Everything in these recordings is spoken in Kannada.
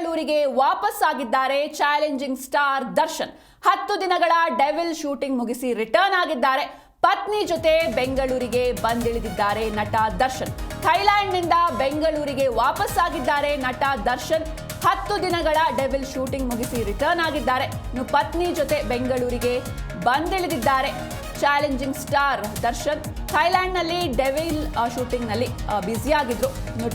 ಬೆಂಗಳೂರಿಗೆ ವಾಪಸ್ ಆಗಿದ್ದಾರೆ ಚಾಲೆಂಜಿಂಗ್ ಸ್ಟಾರ್ ದರ್ಶನ್. ಹತ್ತು ದಿನಗಳ ಡೆವಿಲ್ ಶೂಟಿಂಗ್ ಮುಗಿಸಿ ರಿಟರ್ನ್ ಆಗಿದ್ದಾರೆ. ಪತ್ನಿ ಜೊತೆ ಬೆಂಗಳೂರಿಗೆ ಬಂದಿಳಿದಿದ್ದಾರೆ ನಟ ದರ್ಶನ್. ಥೈಲ್ಯಾಂಡ್ನಿಂದ ಬೆಂಗಳೂರಿಗೆ ವಾಪಸ್ ಆಗಿದ್ದಾರೆ ನಟ ದರ್ಶನ್. ಹತ್ತು ದಿನಗಳ ಡೆವಿಲ್ ಶೂಟಿಂಗ್ ಮುಗಿಸಿ ರಿಟರ್ನ್ ಆಗಿದ್ದಾರೆ. ಇನ್ನು ಪತ್ನಿ ಜೊತೆ ಬೆಂಗಳೂರಿಗೆ ಬಂದಿಳಿದಿದ್ದಾರೆ. ಚಾಲೆಂಜಿಂಗ್ ಸ್ಟಾರ್ ದರ್ಶನ್ ಥೈಲ್ಯಾಂಡ್ನಲ್ಲಿ ಡೆವಿಲ್ ಶೂಟಿಂಗ್ನಲ್ಲಿ ಬ್ಯುಸಿಯಾಗಿದ್ರು.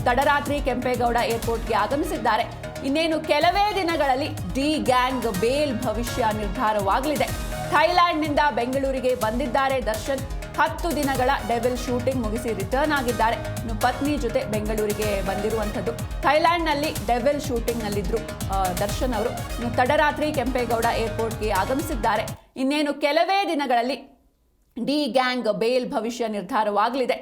ತಡರಾತ್ರಿ ಕೆಂಪೇಗೌಡ ಏರ್ಪೋರ್ಟ್ಗೆ ಆಗಮಿಸಿದ್ದಾರೆ. ಇನ್ನೇನು ಕೆಲವೇ ದಿನಗಳಲ್ಲಿ ಡಿ ಗ್ಯಾಂಗ್ ಬೇಲ್ ಭವಿಷ್ಯ ನಿರ್ಧಾರವಾಗಲಿದೆ. ಥೈಲ್ಯಾಂಡ್ನಿಂದ ಬೆಂಗಳೂರಿಗೆ ಬಂದಿದ್ದಾರೆ ದರ್ಶನ್. ಹತ್ತು ದಿನಗಳ ಡೆವಿಲ್ ಶೂಟಿಂಗ್ ಮುಗಿಸಿ ರಿಟರ್ನ್ ಆಗಿದ್ದಾರೆ. ಇನ್ನು ಪತ್ನಿ ಜೊತೆ ಬೆಂಗಳೂರಿಗೆ ಬಂದಿರುವಂಥದ್ದು. ಥೈಲ್ಯಾಂಡ್ನಲ್ಲಿ ಡೆವಿಲ್ ಶೂಟಿಂಗ್ನಲ್ಲಿದ್ದರು ದರ್ಶನ್ ಅವರು. ಇನ್ನು ತಡರಾತ್ರಿ ಕೆಂಪೇಗೌಡ ಏರ್ಪೋರ್ಟ್ಗೆ ಆಗಮಿಸಿದ್ದಾರೆ. ಇನ್ನೇನು ಕೆಲವೇ ದಿನಗಳಲ್ಲಿ ಡಿ ಗ್ಯಾಂಗ್ ಬೇಲ್ ಭವಿಷ್ಯ ನಿರ್ಧಾರವಾಗಲಿದೆ.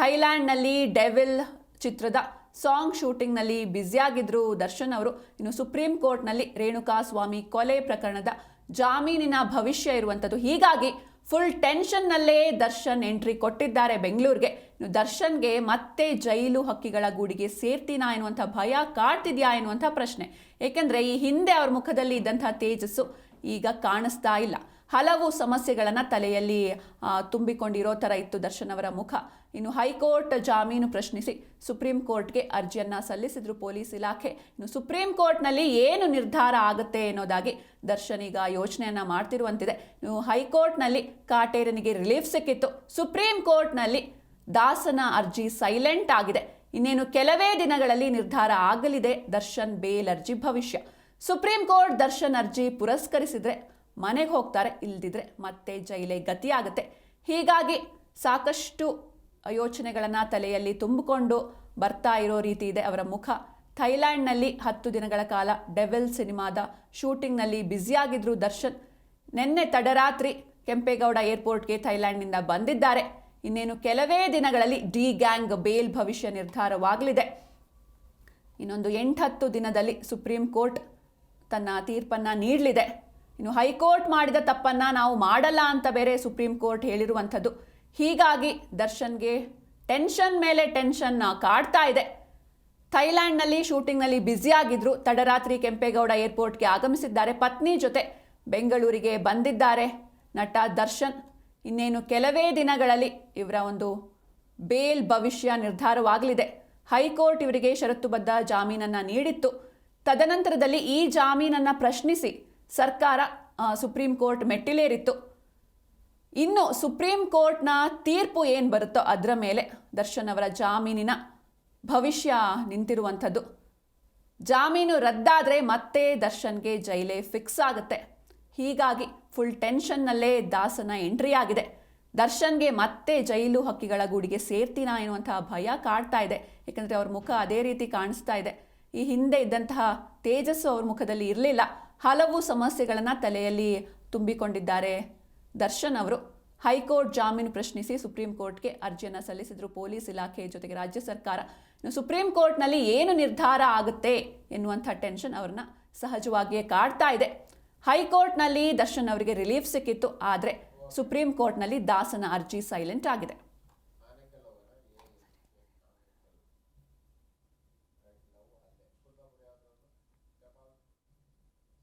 ಥೈಲ್ಯಾಂಡ್ನಲ್ಲಿ ಡೆವಿಲ್ ಚಿತ್ರದ ಸಾಂಗ್ ಶೂಟಿಂಗ್ನಲ್ಲಿ ಬ್ಯುಸಿಯಾಗಿದ್ದರು ದರ್ಶನ್ ಅವರು. ಇನ್ನು ಸುಪ್ರೀಂ ಕೋರ್ಟ್ನಲ್ಲಿ ರೇಣುಕಾ ಸ್ವಾಮಿ ಕೊಲೆ ಪ್ರಕರಣದ ಜಾಮೀನಿನ ಭವಿಷ್ಯ ಇರುವಂಥದ್ದು ಹೀಗಾಗಿ ಫುಲ್ ಟೆನ್ಷನ್ನಲ್ಲೇ ದರ್ಶನ್ ಎಂಟ್ರಿ ಕೊಟ್ಟಿದ್ದಾರೆ ಬೆಂಗಳೂರಿಗೆ. ಇನ್ನು ದರ್ಶನ್ಗೆ ಮತ್ತೆ ಜೈಲು ಹಕ್ಕಿಗಳ ಗೂಡಿಗೆ ಸೇರ್ತೀನಾ ಎನ್ನುವಂಥ ಭಯ ಕಾಡ್ತಿದ್ಯಾ ಎನ್ನುವಂಥ ಪ್ರಶ್ನೆ. ಏಕೆಂದರೆ ಈ ಹಿಂದೆ ಅವ್ರ ಮುಖದಲ್ಲಿ ಇದ್ದಂಥ ತೇಜಸ್ಸು ಈಗ ಕಾಣಿಸ್ತಾ ಇಲ್ಲ. ಹಲವು ಸಮಸ್ಯೆಗಳನ್ನು ತಲೆಯಲ್ಲಿ ತುಂಬಿಕೊಂಡಿರೋ ಥರ ಇತ್ತು ದರ್ಶನ್ ಅವರ ಮುಖ. ಇನ್ನು ಹೈಕೋರ್ಟ್ ಜಾಮೀನು ಪ್ರಶ್ನಿಸಿ ಸುಪ್ರೀಂ ಕೋರ್ಟ್ಗೆ ಅರ್ಜಿಯನ್ನು ಸಲ್ಲಿಸಿದ್ರು ಪೊಲೀಸ್ ಇಲಾಖೆ. ಇನ್ನು ಸುಪ್ರೀಂ ಕೋರ್ಟ್ನಲ್ಲಿ ಏನು ನಿರ್ಧಾರ ಆಗುತ್ತೆ ಅನ್ನೋದಾಗಿ ದರ್ಶನ್ ಈಗ ಯೋಚನೆಯನ್ನು ಮಾಡ್ತಿರುವಂತಿದೆ. ಇನ್ನು ಹೈಕೋರ್ಟ್ನಲ್ಲಿ ಕಾಟೇರನಿಗೆ ರಿಲೀಫ್ ಸಿಕ್ಕಿತ್ತು. ಸುಪ್ರೀಂ ಕೋರ್ಟ್ನಲ್ಲಿ ದಾಸನ ಅರ್ಜಿ ಸೈಲೆಂಟ್ ಆಗಿದೆ. ಇನ್ನೇನು ಕೆಲವೇ ದಿನಗಳಲ್ಲಿ ನಿರ್ಧಾರ ಆಗಲಿದೆ ದರ್ಶನ್ ಬೇಲ್ ಅರ್ಜಿ ಭವಿಷ್ಯ. ಸುಪ್ರೀಂ ಕೋರ್ಟ್ ದರ್ಶನ್ ಅರ್ಜಿ ಪುರಸ್ಕರಿಸಿದ್ರೆ ಮನೆಗೆ ಹೋಗ್ತಾರೆ, ಇಲ್ದಿದ್ರೆ ಮತ್ತೆ ಜೈಲೇ ಗತಿಯಾಗುತ್ತೆ ಹೀಗಾಗಿ ಸಾಕಷ್ಟು ಯೋಚನೆಗಳನ್ನು ತಲೆಯಲ್ಲಿ ತುಂಬಿಕೊಂಡು ಬರ್ತಾ ಇರೋ ರೀತಿ ಇದೆ ಅವರ ಮುಖ. ಥೈಲ್ಯಾಂಡ್ನಲ್ಲಿ ಹತ್ತು ದಿನಗಳ ಕಾಲ ಡೆವಿಲ್ ಸಿನಿಮಾದ ಶೂಟಿಂಗ್ನಲ್ಲಿ ಬ್ಯುಸಿಯಾಗಿದ್ರು ದರ್ಶನ್. ನಿನ್ನೆ ತಡರಾತ್ರಿ ಕೆಂಪೇಗೌಡ ಏರ್ಪೋರ್ಟ್ಗೆ ಥೈಲ್ಯಾಂಡ್ನಿಂದ ಬಂದಿದ್ದಾರೆ. ಇನ್ನೇನು ಕೆಲವೇ ದಿನಗಳಲ್ಲಿ ಡಿ ಗ್ಯಾಂಗ್ ಬೇಲ್ ಭವಿಷ್ಯ ನಿರ್ಧಾರವಾಗಲಿದೆ. ಇನ್ನೊಂದು ಎಂಟತ್ತು ದಿನದಲ್ಲಿ ಸುಪ್ರೀಂ ಕೋರ್ಟ್ ತನ್ನ ತೀರ್ಪನ್ನು ನೀಡಲಿದೆ. ಇನ್ನು ಹೈಕೋರ್ಟ್ ಮಾಡಿದ ತಪ್ಪನ್ನು ನಾವು ಮಾಡಲ್ಲ ಅಂತ ಬೇರೆ ಸುಪ್ರೀಂ ಕೋರ್ಟ್ ಹೇಳಿರುವಂಥದ್ದು. ಹೀಗಾಗಿ ದರ್ಶನ್ಗೆ ಟೆನ್ಷನ್ ಮೇಲೆ ಟೆನ್ಷನ್ ಕಾಡ್ತಾ ಇದೆ. ಥೈಲ್ಯಾಂಡ್ನಲ್ಲಿ ಶೂಟಿಂಗ್ನಲ್ಲಿ ಬ್ಯುಸಿಯಾಗಿದ್ರು ತಡರಾತ್ರಿ ಕೆಂಪೇಗೌಡ ಏರ್ಪೋರ್ಟ್ಗೆ ಆಗಮಿಸಿದ್ದಾರೆ ಪತ್ನಿ ಜೊತೆ. ಬೆಂಗಳೂರಿಗೆ ಬಂದಿದ್ದಾರೆ ನಟ ದರ್ಶನ್. ಇನ್ನೇನು ಕೆಲವೇ ದಿನಗಳಲ್ಲಿ ಇವರ ಒಂದು ಬೇಲ್ ಭವಿಷ್ಯ ನಿರ್ಧಾರವಾಗಲಿದೆ. ಹೈಕೋರ್ಟ್ ಇವರಿಗೆ ಷರತ್ತುಬದ್ಧ ಜಾಮೀನನ್ನು ನೀಡಿತ್ತು. ತದನಂತರದಲ್ಲಿ ಈ ಜಾಮೀನನ್ನು ಪ್ರಶ್ನಿಸಿ ಸರ್ಕಾರ ಸುಪ್ರೀಂ ಕೋರ್ಟ್ ಮೆಟ್ಟಿಲೇರಿತ್ತು. ಇನ್ನು ಸುಪ್ರೀಂ ಕೋರ್ಟ್ನ ತೀರ್ಪು ಏನು ಬರುತ್ತೋ ಅದರ ಮೇಲೆ ದರ್ಶನ್ ಅವರ ಜಾಮೀನಿನ ಭವಿಷ್ಯ ನಿಂತಿರುವಂಥದ್ದು. ಜಾಮೀನು ರದ್ದಾದರೆ ಮತ್ತೆ ದರ್ಶನ್ಗೆ ಜೈಲೇ ಫಿಕ್ಸ್ ಆಗುತ್ತೆ. ಹೀಗಾಗಿ ಫುಲ್ ಟೆನ್ಷನ್ನಲ್ಲೇ ದಾಸನ ಎಂಟ್ರಿ ಆಗಿದೆ. ದರ್ಶನ್ಗೆ ಮತ್ತೆ ಜೈಲು ಹಕ್ಕಿಗಳ ಗೂಡಿಗೆ ಸೇರ್ತೀನಾ ಎನ್ನುವಂತಹ ಭಯ ಕಾಡ್ತಾ ಇದೆ. ಯಾಕಂದರೆ ಅವ್ರ ಮುಖ ಅದೇ ರೀತಿ ಕಾಣಿಸ್ತಾ ಇದೆ. ಈ ಹಿಂದೆ ಇದ್ದಂತಹ ತೇಜಸ್ಸು ಅವ್ರ ಮುಖದಲ್ಲಿ ಇರಲಿಲ್ಲ. ಹಲವು ಸಮಸ್ಯೆಗಳನ್ನು ತಲೆಯಲ್ಲಿ ತುಂಬಿಕೊಂಡಿದ್ದಾರೆ. ದರ್ಶನ್ ಅವರು ಹೈಕೋರ್ಟ್ ಜಾಮೀನು ಪ್ರಶ್ನಿಸಿ ಸುಪ್ರೀಂ ಕೋರ್ಟ್ಗೆ ಅರ್ಜಿಯನ್ನು ಸಲ್ಲಿಸಿದ್ರು. ಪೊಲೀಸ್ ಇಲಾಖೆ ಜೊತೆಗೆ ರಾಜ್ಯ ಸರ್ಕಾರ. ಸುಪ್ರೀಂ ಕೋರ್ಟ್ನಲ್ಲಿ ಏನು ನಿರ್ಧಾರ ಆಗುತ್ತೆ ಎನ್ನುವಂಥ ಟೆನ್ಷನ್ ಅವ್ರನ್ನ ಸಹಜವಾಗಿಯೇ ಕಾಡ್ತಾ ಇದೆ. ಹೈಕೋರ್ಟ್ನಲ್ಲಿ ದರ್ಶನ್ ಅವರಿಗೆ ರಿಲೀಫ್ ಸಿಕ್ಕಿತ್ತು, ಆದರೆ ಸುಪ್ರೀಂ ಕೋರ್ಟ್ನಲ್ಲಿ ದಾಸನ ಅರ್ಜಿ ಸೈಲೆಂಟ್ ಆಗಿದೆ.